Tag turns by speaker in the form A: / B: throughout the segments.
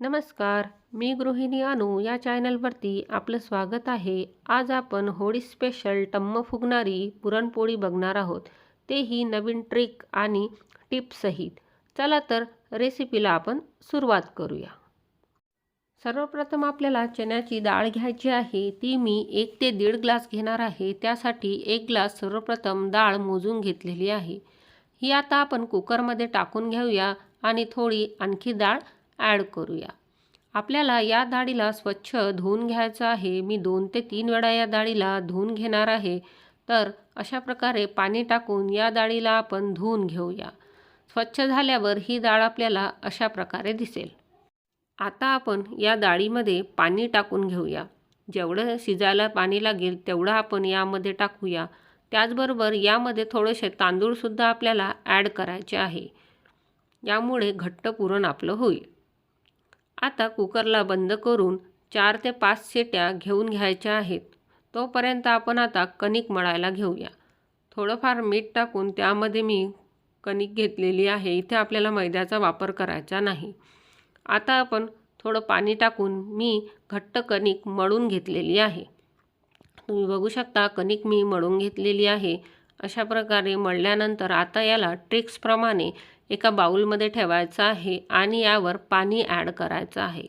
A: नमस्कार मी गृहिणी अनु या चॅनलवरती आपलं स्वागत आहे. आज आपण होळी स्पेशल टम्म फुगणारी पुरणपोळी बघणार आहोत. तेही नवीन ट्रिक आणि टिप्ससहित चला तर रेसिपीला आपण सुरुवात करूया. सर्वप्रथम आपल्याला चण्याची डाळ घ्यायची आहे. ती मी एक ते दीड ग्लास घेणार आहे. त्यासाठी एक ग्लास सर्वप्रथम डाळ मोजून घेतलेली आहे. ही आता आपण कुकरमध्ये टाकून घेऊया आणि थोडी आणखी डाळ ॲड करूया. आपल्याला या डाळीला स्वच्छ धुवून घ्यायचं आहे. मी दोन ते तीन वेळा या डाळीला धुवून घेणार आहे. तर अशा प्रकारे पाणी टाकून या डाळीला आपण धुवून घेऊया. स्वच्छ झाल्यावर ही डाळ आपल्याला अशा प्रकारे दिसेल. आता आपण या डाळीमध्ये पाणी टाकून घेऊया. जेवढं शिजायला पाणी लागेल तेवढं आपण यामध्ये टाकूया. त्याचबरोबर यामध्ये थोडेसे तांदूळसुद्धा आपल्याला ॲड करायचे आहे. यामुळे घट्ट पुरण आपलं होईल. आता कुकरला बंद करून चार ते पाच शेट्या घेऊन घ्यायच्या आहेत. तोपर्यंत आपण आता कणिक मळायला घेऊया. थोडंफार मीठ टाकून त्यामध्ये मी कणिक घेतलेली आहे. इथे आपल्याला मैद्याचा वापर करायचा नाही. आता आपण थोडं पाणी टाकून मी घट्ट कणिक मळून घेतलेली आहे. तुम्ही बघू शकता कणिक मी मळून घेतलेली आहे. अशा प्रकारे मळल्यानंतर आता याला ट्रिक्सप्रमाणे एका बाऊलमध्ये ठेवायचं आहे आणि यावर पाणी ॲड करायचं आहे.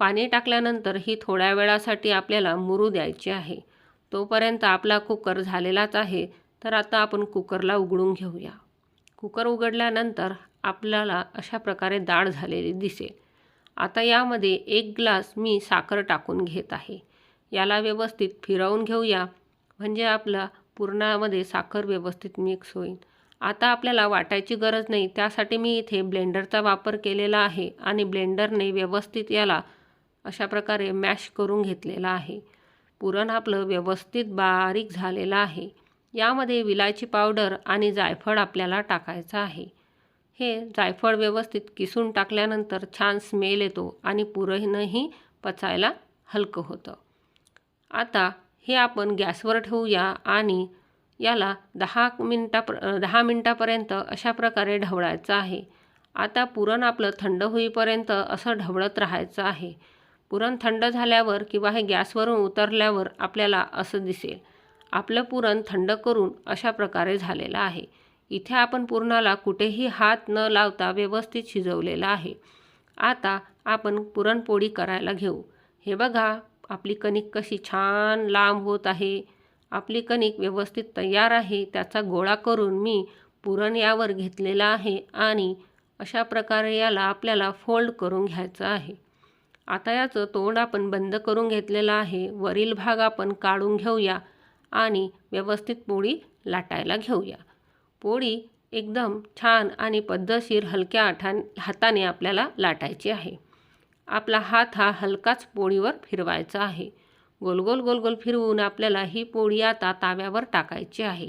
A: पाणी टाकल्यानंतर ही थोड्या वेळासाठी आपल्याला मुरू द्यायची आहे. तोपर्यंत आपला कुकर झालेलाच आहे. तर आता आपण कुकरला उघडून घेऊया. कुकर उघडल्यानंतर आपल्याला अशा प्रकारे डाळ झालेली दिसेल आता यामध्ये एक ग्लास मी साखर टाकून घेत आहे. याला व्यवस्थित फिरवून घेऊया. म्हणजे आपला पुरणामध्ये साखर व्यवस्थित मिक्स होईल. आता आपल्याला वाटायची गरज नाही. त्यासाठी मी इथे ब्लेंडरचा वापर केलेला आहे आणि ब्लेंडरने व्यवस्थित याला अशा प्रकारे मॅश करून घेतलेला आहे. पुरण आपलं व्यवस्थित बारीक झालेलं आहे. यामध्ये विलायची पावडर आणि जायफळ आपल्याला टाकायचं आहे. हे जायफळ व्यवस्थित किसून टाकल्यानंतर छान स्मेल येतो आणि पुरणही पचायला हलकं होतं. आता हे आपण गॅसवर ठेवूया आणि याला दहा मिनटा दहा मिनटापर्यंत अशा प्रकारे ढवळायचं आहे. आता पुरण आपलं थंड होईपर्यंत असं ढवळत राहायचं आहे. पुरण थंड झाल्यावर किंवा हे गॅसवरून उतरल्यावर आपल्याला असं दिसेल. आपलं पुरण थंड करून अशा प्रकारे झालेलं आहे. इथे आपण पुरणाला कुठेही हात न लावता व्यवस्थित शिजवलेलं आहे. आता आपण पुरणपोळी करायला घेऊ. हे बघा आपली कणिक कशी छान लांब होत आहे. आपली कणिक व्यवस्थित तयार आहे त्याचा गोळा करून मी पुरण यावर घेतलेला आहे आणि अशा प्रकारे याला आपल्याला फोल्ड करून घ्यायचं आहे. आता याचं तोंड आपण बंद करून घेतलेलं आहे. वरील भाग आपण काढून घेऊया आणि व्यवस्थित पोळी लाटायला घेऊया. पोळी एकदम छान आणि पद्धतशीर हलक्या आठा हाताने आपल्याला लाटायची आहे. आपला हात हा हलकाच पोळीवर फिरवायचा आहे. गोल गोल गोल गोल फिरवून आपल्याला ही पोळी आता ताव्यावर टाकायची आहे.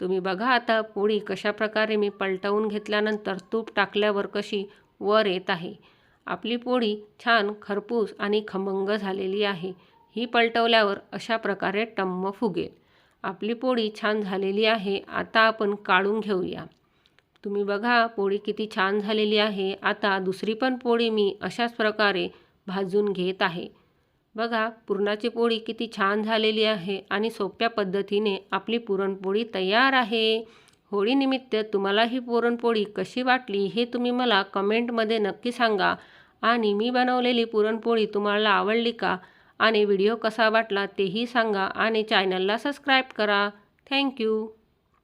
A: तुम्ही बघा आता पोळी कशा प्रकारे मी पलटवून घेतल्यानंतर तूप टाकल्यावर कशी वर येत आहे. आपली पोळी छान खरपूस आणि खमंग झालेली आहे. ही पलटवल्यावर अशा प्रकारे टम्म फुगेल. आपली पोळी छान झालेली आहे. आता आपण काढून घेऊया. तुम्ही बघा पोळी किती छान झालेली आहे. आता दुसरी पण पोळी मी अशाच प्रकारे भाजून घेत आहे. बघा पुरणाची पोळी किती छान झालेली आहे आणि सोप्या पद्धतीने आपली पुरणपोळी तयार आहे. होळीनिमित्त तुम्हाला ही पुरणपोळी कशी वाटली हे तुम्ही मला कमेंटमध्ये नक्की सांगा. आणि मी बनवलेली पुरणपोळी तुम्हाला आवडली का? आणि व्हिडिओ कसा वाटला तेही सांगा आणि चॅनलला सबस्क्राईब करा. थँक्यू.